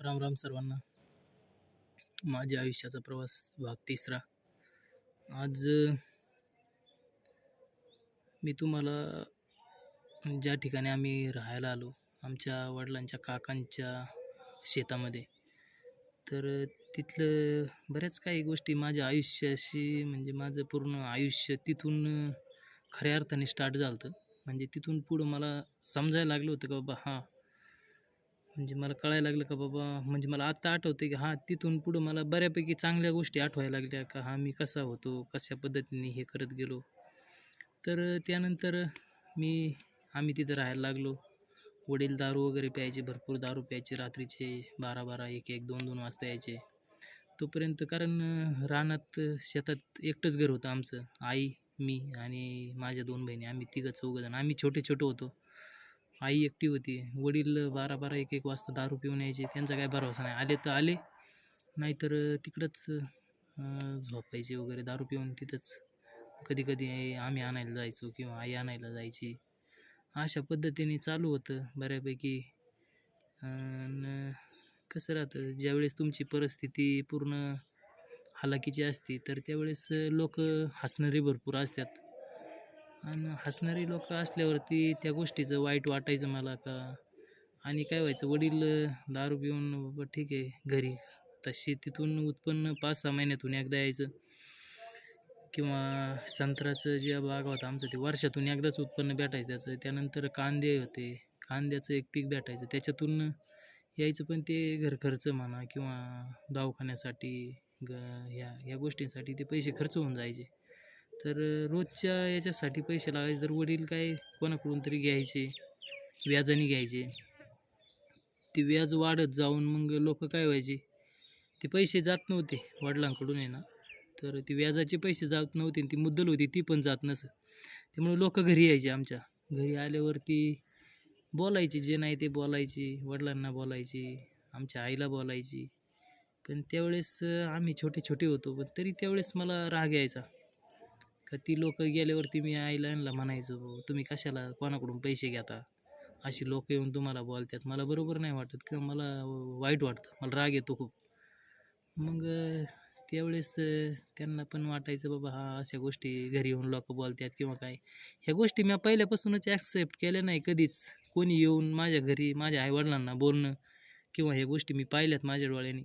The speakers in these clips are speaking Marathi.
राम राम सर्वांना. माझ्या आयुष्याचा प्रवास भाग तिसरा. आज मी तुम्हाला ज्या ठिकाणी आम्ही राहायला आलो आमच्या वडिलांच्या काकांच्या शेतामध्ये तर तिथलं बऱ्याच काही गोष्टी माझ्या आयुष्याशी म्हणजे माझं पूर्ण आयुष्य तिथून खऱ्या अर्थाने स्टार्ट झालं होतं म्हणजे तिथून पुढं मला समजायला लागलं होतं का बाबा हां म्हणजे मला कळायला लागलं का बाबा म्हणजे मला आत्ता आठवतं की हां तिथून पुढं मला बऱ्यापैकी चांगल्या गोष्टी आठवायला लागल्या का हा मी कसा होतो कशा पद्धतीने हे करत गेलो. तर त्यानंतर मी आम्ही तिथं राहायला लागलो. वडील दारू वगैरे प्यायचे भरपूर दारू प्यायचे रात्रीचे बारा बारा एक एक दोन दोन वाजता यायचे. तोपर्यंत कारण रानात शेतात एकटंच घर होतं आमचं. आई मी आणि माझ्या दोन बहिणी आम्ही तिघं चौघंजण आम्ही छोटे छोटे होतो. आई एकटी होती. वडील बारा बारा एक एक वाजता दारू पिऊन यायचे. त्यांचा काय भरोसा नाही. आले तर आले. नाहीतर तिकडंच झोपायचे वगैरे. दारू पिऊन तिथंच कधी कधी आम्ही आणायला जायचो किंवा आई आणायला जायची. अशा पद्धतीने चालू होतं बऱ्यापैकी. कसं राहतं? ज्यावेळेस तुमची परिस्थिती पूर्ण हालाकीची असते तर त्यावेळेस लोक हसणारे भरपूर असतात. आणि हसणारी लोक असल्यावरती त्या गोष्टीचं वाईट वाटायचं मला का? आणि काय व्हायचं? वडील दारू पिऊन बाबा ठीक आहे घरी. तशी तिथून उत्पन्न पाच सहा महिन्यातून एकदा यायचं. किंवा संत्र्याचं जे बाग होतं आमचं ते वर्षातून एकदाच उत्पन्न भेटायचं त्याचं. त्यानंतर कांदे होते. कांद्याचं एक पीक भेटायचं. त्याच्यातून यायचं पण ते घर खर्च म्हणा किंवा दवाखान्यासाठी ग ह्या ह्या गोष्टींसाठी ते पैसे खर्च होऊन जायचे. तर रोजच्या याच्यासाठी पैसे लागायचे तर वडील काय कोणाकडून तरी घ्यायचे व्याजाने घ्यायचे ते व्याज वाढत जाऊन मग लोक काय व्हायचे? ते पैसे जात नव्हते वडिलांकडून आहे ना. तर ती व्याजाचे पैसे जात नव्हते ती मुद्दल होती ती पण जात नसं त्यामुळे लोक घरी यायचे आमच्या. घरी आल्यावरती बोलायचे जे नाही ते बोलायचे वडिलांना बोलायची आमच्या आईला बोलायची. पण त्यावेळेस आम्ही छोटे छोटे होतो. पण तरी त्यावेळेस मला राग यायचा. का ती लोक गेल्यावरती मी आईला यांना म्हणायचो तुम्ही कशाला कोणाकडून पैसे घेता? अशी लोक येऊन तुम्हाला बोलतात. मला बरोबर नाही वाटत किंवा मला वाईट वाटतं. मला राग येतो खूप. मग त्यावेळेस त्यांना पण वाटायचं बाबा हा अशा गोष्टी घरी येऊन लोक बोलतात किंवा काय? ह्या गोष्टी मी पहिल्यापासूनच ॲक्सेप्ट केल्या नाही कधीच. कोणी येऊन माझ्या घरी माझ्या आईवडिलांना बोलणं किंवा ह्या गोष्टी मी पाहिल्यात माझ्या डोळ्याने.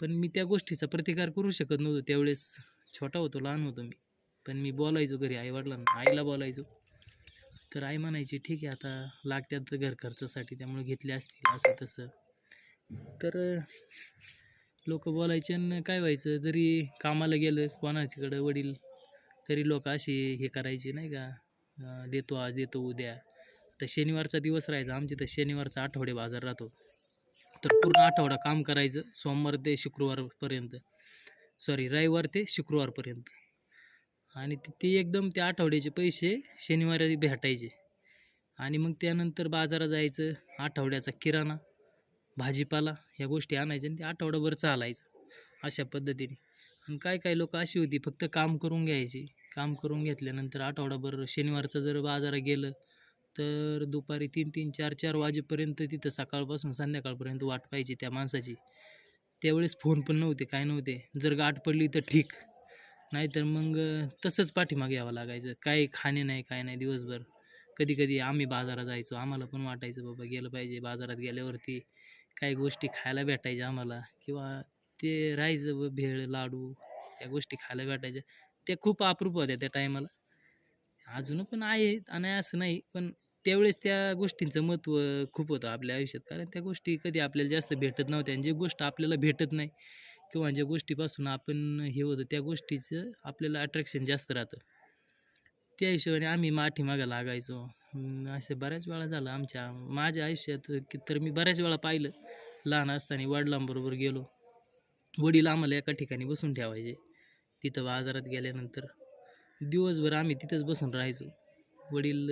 पण मी त्या गोष्टीचा प्रतिकार करू शकत नव्हतो त्यावेळेस. छोटा होतो लहान होतो मी. पण मी बोलायचो घरी आईवडिलांना. आईला बोलायचो. तर आई म्हणायची ठीक आहे आता लागत्यात घर खर्चासाठी त्यामुळे घेतले असतील असं तसं. तर लोक बोलायचे आणि काय व्हायचं जरी कामाला गेलं कोणाच्याकडं वडील तरी लोक असे हे करायचे नाही का? देतो आज देतो उद्या. तर शनिवारचा दिवस राहायचा आमच्या तर शनिवारचा आठवडे बाजार राहतो. तर पूर्ण आठवडा काम करायचं सोमवार ते शुक्रवारपर्यंत. सॉरी रविवार ते शुक्रवारपर्यंत. आणि ते- एकदम त्या आठवड्याचे पैसे शनिवारी भेटायचे. आणि मग त्यानंतर बाजारात जायचं आठवड्याचा किराणा भाजीपाला ह्या गोष्टी आणायच्या आणि ते आठवडाभर चालायचं अशा पद्धतीने. आणि काय काय लोक अशी होती फक्त काम करून घ्यायची. काम करून घेतल्यानंतर आठवडाभर शनिवारचं जर बाजारात गेलं तर दुपारी तीन तीन चार चार वाजेपर्यंत तिथं सकाळपासून संध्याकाळपर्यंत वाट पाहिजे त्या माणसाची. त्यावेळेस फोन पण नव्हते काय नव्हते. जर गाठ पडली तर ठीक. नाहीतर मग तसंच पाठीमागे यावं लागायचं. काय खाणे नाही काय नाही दिवसभर. कधी कधी आम्ही बाजारात जायचो. आम्हाला पण वाटायचं बाबा गेलं पाहिजे बाजारात गेल्यावरती काही गोष्टी खायला भेटायच्या आम्हाला. किंवा ते राहायचं ब- भेळ लाडू त्या गोष्टी खायला भेटायच्या. त्या खूप अप्रूप होत्या त्या टायमाला. अजून पण आहेत आणि असं नाही पण त्यावेळेस त्या गोष्टींचं महत्त्व खूप होतं आपल्या आयुष्यात. कारण त्या गोष्टी कधी आपल्याला जास्त भेटत नव्हत्या आणि जी गोष्ट आपल्याला भेटत नाही किंवा ज्या गोष्टीपासून आपण हे होतं त्या गोष्टीचं आपल्याला अट्रॅक्शन जास्त राहतं. त्या हिशोबाने आम्ही माठीमागं लागायचो. असं बऱ्याच वेळा झालं आमच्या माझ्या आयुष्यात की तर मी बऱ्याच वेळा पाहिलं. लहान असताना वडिलांबरोबर गेलो. वडील आम्हाला एका ठिकाणी बसून ठेवायचे. तिथं बाजारात गेल्यानंतर दिवसभर आम्ही तिथंच बसून राहायचो. वडील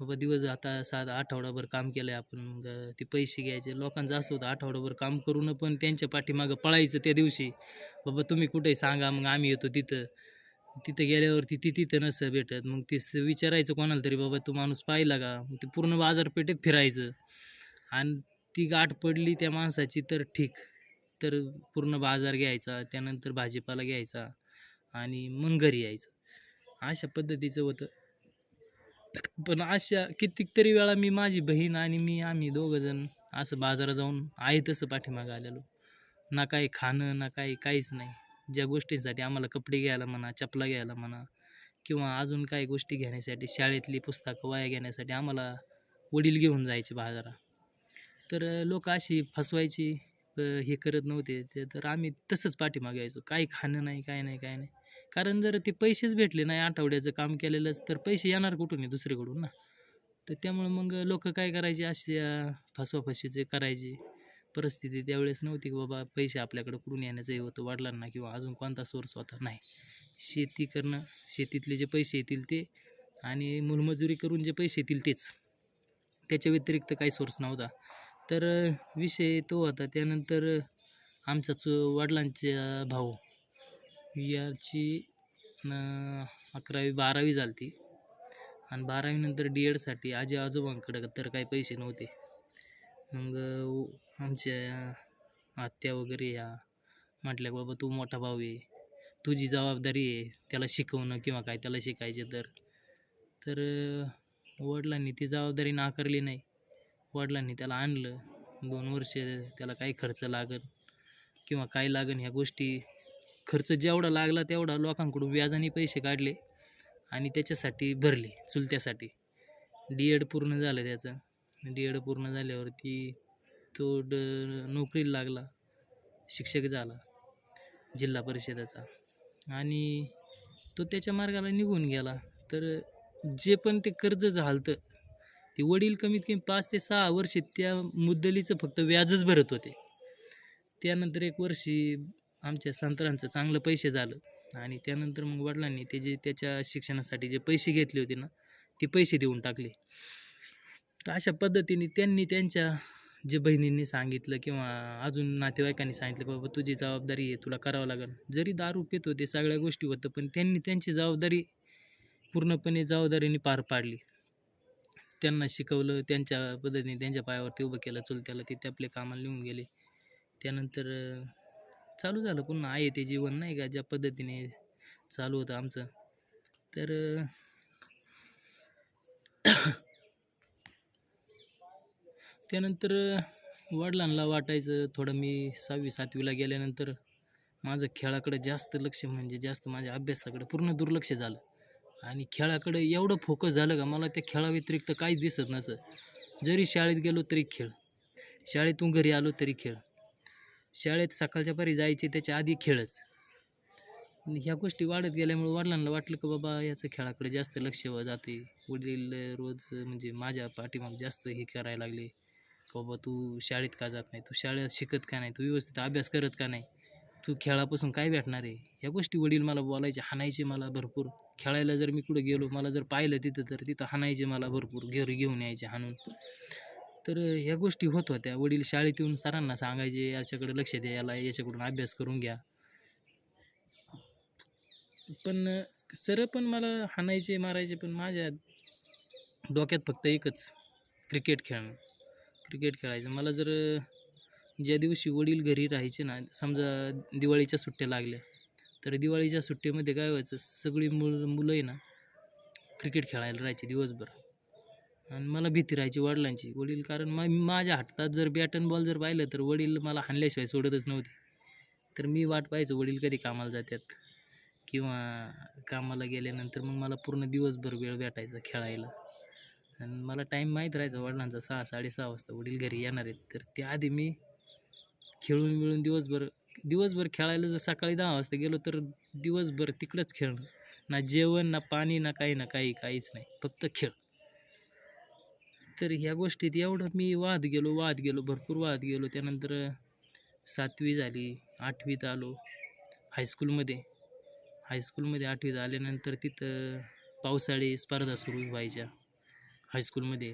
बाबा दिवस आता सात आठवडाभर काम केलं आहे आपण. मग ते पैसे घ्यायचे. लोकांचं असं होतं आठवडाभर काम करून पण त्यांच्या पाठीमागं पळायचं त्या दिवशी. बाबा तुम्ही कुठे सांगा मग आम्ही येतो तिथं. तिथं गेल्यावरती ती तिथं नसं भेटत. मग ते स- विचारायचं कोणाला तरी बाबा तो माणूस पाहिला का? मग ते पूर्ण बाजारपेठेत फिरायचं. आणि ती गाठ पडली त्या माणसाची तर ठीक. तर पूर्ण बाजार घ्यायचा त्यानंतर भाजीपाला घ्यायचा आणि मग घरी यायचं. अशा पद्धतीचं होतं. पण अशा कितीतरी वेळा मी माझी बहीण आणि मी आम्ही दोघंजण असं बाजारात जाऊन आहे तसं पाठीमागं आलेलो. ना काही खाणं ना काही काहीच नाही. ज्या गोष्टींसाठी आम्हाला कपडे घ्यायला म्हणा चपला घ्यायला म्हणा किंवा अजून काही गोष्टी घेण्यासाठी शाळेतली पुस्तकं वाया घेण्यासाठी आम्हाला वडील घेऊन जायचे बाजारात. तर लोक अशी फसवायची हे करत नव्हते. ते तर आम्ही तसंच पाठीमागे यायचो. काही खाणं नाही काय नाही काय नाही. कारण जर ते पैसेच भेटले नाही आठवड्याचं काम केलेलंच तर पैसे येणार कुठून आहे दुसरीकडून ना? तर त्यामुळं मग लोक काय करायचे? अशा फसवाफसवीचे करायचे परिस्थिती. त्यावेळेस नव्हती की बाबा पैसे आपल्याकडे कुठून येण्याचं होतं वडिलांना किंवा अजून कोणता सोर्स होता? नाही. शेती करणं शेतीतले जे पैसे येतील ते आणि मूलमजुरी करून जे पैसे येतील तेच. त्याच्या व्यतिरिक्त काही सोर्स नव्हता. तर विषय तो होता. त्यानंतर आमचा चो वडिलांचा भाऊ याची आरची अकरावी बारावी झाली ती आणि बारावीनंतर डी एडसाठी आजी आजोबांकडे तर काही पैसे नव्हते. मग आमच्या आत्या वगैरे या म्हटल्या बाबा तू मोठा भाऊ आहे. तुझी जबाबदारी आहे. त्याला शिकवणं किंवा काय त्याला शिकायचे तर. तर वडिलांनी ती जबाबदारी नाकारली नाही. वडिलांनी त्याला आणलं. दोन वर्ष त्याला काही खर्च लागन किंवा काय लागन ह्या गोष्टी खर्च जेवढा लागला तेवढा लोकांकडून व्याजाने पैसे काढले आणि त्याच्यासाठी भरले चुलत्यासाठी. डी एड पूर्ण झालं त्याचं. डी एड पूर्ण झाल्यावरती तो ड नोकरीला लागला शिक्षक झाला जिल्हा परिषदेचा. आणि तो त्याच्या मार्गाला निघून गेला. तर जे पण ते कर्ज झालतं ते वडील कमीत कमी पाच ते सहा वर्षे त्या मुद्दलीचं फक्त व्याजच भरत होते. त्यानंतर एक वर्षी आमच्या संत्रांचं चांगलं पैसे झालं. आणि त्यानंतर मग वडिलांनी ते जे त्याच्या शिक्षणासाठी जे पैसे घेतले होते ना ते पैसे देऊन टाकले. तर अशा पद्धतीने त्यांनी त्यांच्या जे बहिणींनी सांगितलं किंवा अजून नातेवाईकांनी सांगितलं बाबा तुझी जबाबदारी आहे तुला करावं लागेल. जरी दारू पित होते सगळ्या गोष्टी होतं पण त्यांनी त्यांची जबाबदारी पूर्णपणे जबाबदारीने पार पाडली. त्यांना शिकवलं त्यांच्या पद्धतीने त्यांच्या पायावरती उभं केलं चुलत्याला ते आपले कामाला लिहून गेले. त्यानंतर चालू झालं. पुन्हा आहे ते जीवन नाही का? ज्या पद्धतीने चालू होतं आमचं. तर त्यानंतर वडिलांना वाटायचं थोडं मी सहावी सातवीला गेल्यानंतर माझं खेळाकडे जास्त लक्ष म्हणजे जास्त माझ्या अभ्यासाकडे पूर्ण दुर्लक्ष झालं. आणि खेळाकडे एवढं फोकस झालं का मला त्या खेळाव्यतिरिक्त काहीच दिसत नसं. जरी शाळेत गेलो तरी खेळ. शाळेतून घरी आलो तरी खेळ. शाळेत सकाळच्या परी जायचे त्याच्या आधी खेळच. ह्या गोष्टी वाढत गेल्यामुळे वडिलांना वाटलं की बाबा याचं खेळाकडे जास्त लक्ष जाते. वडील रोज म्हणजे माझ्या पाठीमाग जास्त हे करायला लागले. की बाबा तू शाळेत का जात नाही? तू शाळेत शिकत का नाही? तू व्यवस्थित अभ्यास करत का नाही? तू खेळापासून काय भेटणार आहे? ह्या गोष्टी वडील मला बोलायचे हाणायचे मला भरपूर. खेळायला जर मी कुठं गेलो मला जर पाहिलं तिथं तर तिथं हाणायचे मला भरपूर. घरी घेऊन यायचे हाणून. तर ह्या गोष्टी होत होत्या. वडील शाळेत येऊन सरांना सांगायचे याच्याकडे लक्ष द्या याला याच्याकडून अभ्यास करून घ्या. पण सर पण मला हाणायचे मारायचे पण माझ्या डोक्यात फक्त एकच क्रिकेट खेळणं क्रिकेट खेळायचं. मला जर ज्या दिवशी वडील घरी राहायचे ना समजा दिवाळीच्या सुट्ट्या लागल्या तर दिवाळीच्या सुट्टीमध्ये काय व्हायचं सगळी मुल मुलं आहे ना क्रिकेट खेळायला राहायची दिवसभर. आणि मला भीती राहायची वडिलांची. वडील कारण मा माझ्या हातात जर बॅट अँड बॉल जर पाहिलं तर वडील मला हाणल्याशिवाय सोडतच नव्हते. तर मी वाट पाहायचं वडील कधी कामाला जातात किंवा कामाला गेल्यानंतर मग मला पूर्ण दिवसभर वेळ भेटायचा खेळायला. आणि मला टाईम माहीत राहायचा वडिलांचा सहा साडेसहा वाजता वडील घरी येणार आहेत. तर त्याआधी मी खेळून मिळून दिवसभर दिवसभर खेळायला जर सकाळी दहा वाजता गेलो तर दिवसभर तिकडंच खेळणं. ना जेवण ना पाणी ना काही ना काही काहीच नाही. फक्त खेळ. तर ह्या गोष्टीत एवढं मी वाहत गेलो वाहत गेलो भरपूर वाहत गेलो. त्यानंतर सातवी झाली आठवीत आलो हायस्कूलमध्ये हायस्कूलमध्ये आठवीत आल्यानंतर तिथं पावसाळी स्पर्धा सुरू व्हायच्या हायस्कूलमध्ये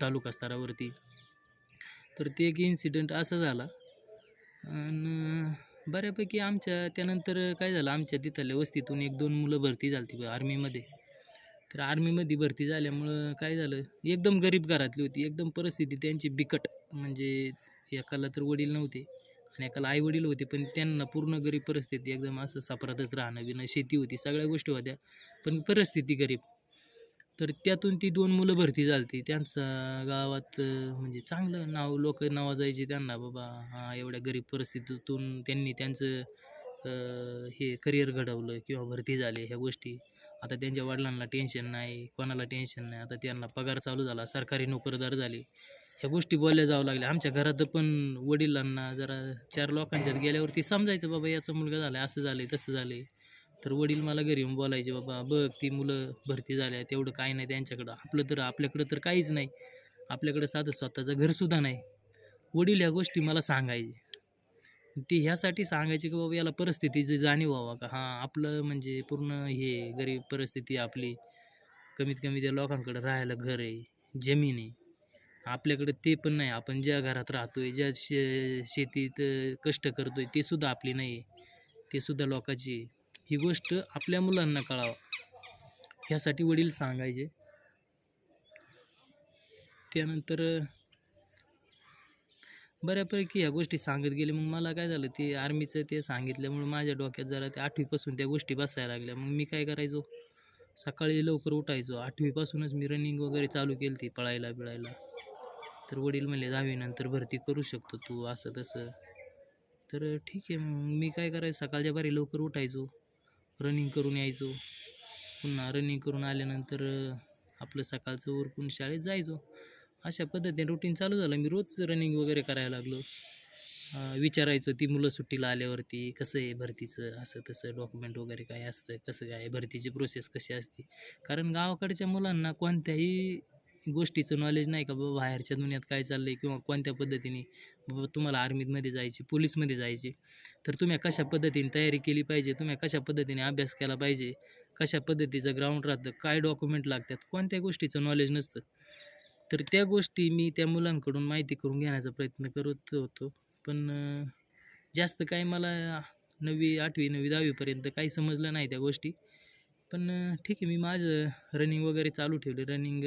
तालुका स्तरावरती. तर ते एक इन्सिडेंट असा झाला. आणि बऱ्यापैकी आमच्या त्यानंतर काय झालं आमच्या तिथल्या वस्तीतून एक दोन मुलं भरती झाली ती आर्मीमध्ये तर आर्मीमध्ये भरती झाल्यामुळं काय झालं? एकदम गरीब घरातली होती. एकदम परिस्थिती त्यांची बिकट. म्हणजे एकाला तर वडील नव्हते आणि एकाला आई वडील होते. पण त्यांना पूर्ण गरीब परिस्थिती एकदम असं सापरातच राहणं बिणं शेती होती. सगळ्या गोष्टी होत्या. पण परिस्थिती गरीब. तर त्यातून ती दोन मुलं भरती झालती. त्यांचं गावात म्हणजे चांगलं नाव लोक नावाजायचे त्यांना. बाबा हा एवढ्या गरीब परिस्थितीतून त्यांनी त्यांचं हे करिअर घडवलं किंवा भरती झाले ह्या गोष्टी. आता त्यांच्या वडिलांना टेन्शन नाही कोणाला टेन्शन नाही. आता त्यांना पगार चालू झाला सरकारी नोकरदार झाले. ह्या गोष्टी बोलल्या जावं लागल्या. आमच्या घरात पण वडिलांना जरा चार लोकांच्यात गेल्यावरती समजायचं बाबा याचा मुलगा झाला असं झालं तसं झालं तर वडील मला घरी येऊन बोलायचे बाबा बघ ती मुलं भरती झाल्या तेवढं काही नाही त्यांच्याकडं. आपलं तर आपल्याकडं तर काहीच नाही. आपल्याकडं साधं स्वतःचं घरसुद्धा नाही. वडील ह्या गोष्टी मला सांगायचे. ते ह्यासाठी सांगायची की बाबा याला परिस्थितीची जाणीव व्हावा का? हां आपलं म्हणजे पूर्ण हे गरीब परिस्थिती आपली. कमीत कमी त्या लोकांकडे राहायला घर आहे जमीन आहे. आपल्याकडे ते पण नाही. आपण ज्या घरात राहतोय ज्या शे शेतीत कष्ट करतोय ते सुद्धा आपली नाही आहे. ते सुद्धा लोकांची ही गोष्ट आपल्या मुलांना कळावं. ह्यासाठी वडील सांगायचे. त्यानंतर बऱ्यापैकी ह्या गोष्टी सांगत गेले. मग मला काय झालं ते आर्मीचं ते सांगितल्यामुळे माझ्या डोक्यात जरा ते आठवीपासून त्या गोष्टी बसायला लागल्या. मग मी काय करायचो सकाळी लवकर उठायचो. आठवीपासूनच मी रनिंग वगैरे चालू केली ती पळायला बिळायला. तर वडील म्हणले दहावीनंतर भरती करू शकतो तू असं तसं. तर ठीक आहे मग मी काय करायचो सकाळच्या बारी लवकर उठायचो रनिंग करून यायचो. पुन्हा रनिंग करून आल्यानंतर आपलं सकाळचं उरकून शाळेत जायचो. अशा पद्धतीने रुटीन चालू झालं. मी रोज रनिंग वगैरे करायला लागलो. विचारायचो ती मुलं सुट्टीला आल्यावरती कसं आहे भरतीचं? असं तसं डॉक्युमेंट वगैरे काय असतं? कसं काय? भरतीची प्रोसेस कशी असते? कारण गावाकडच्या मुलांना कोणत्याही गोष्टीचं नॉलेज नाही का बाबा बाहेरच्या दुनियात काय चाललं आहे किंवा कोणत्या पद्धतीने बाबा तुम्हाला आर्मीमध्ये जायचे पोलीसमध्ये जायचे. तर तुम्ही कशा पद्धतीने तयारी केली पाहिजे? तुम्ही कशा पद्धतीने अभ्यास केला पाहिजे? कशा पद्धतीचं ग्राउंड राहतं? काय डॉक्युमेंट लागतात? कोणत्या गोष्टीचं नॉलेज नसतं. तर त्या गोष्टी मी त्या मुलांकडून माहिती करून घेण्याचा प्रयत्न करत होतो. पण जास्त काही मला नववी आठवी नववी दहावीपर्यंत काही समजलं नाही त्या गोष्टी. पण ठीक आहे मी माझं रनिंग वगैरे चालू ठेवले. रनिंग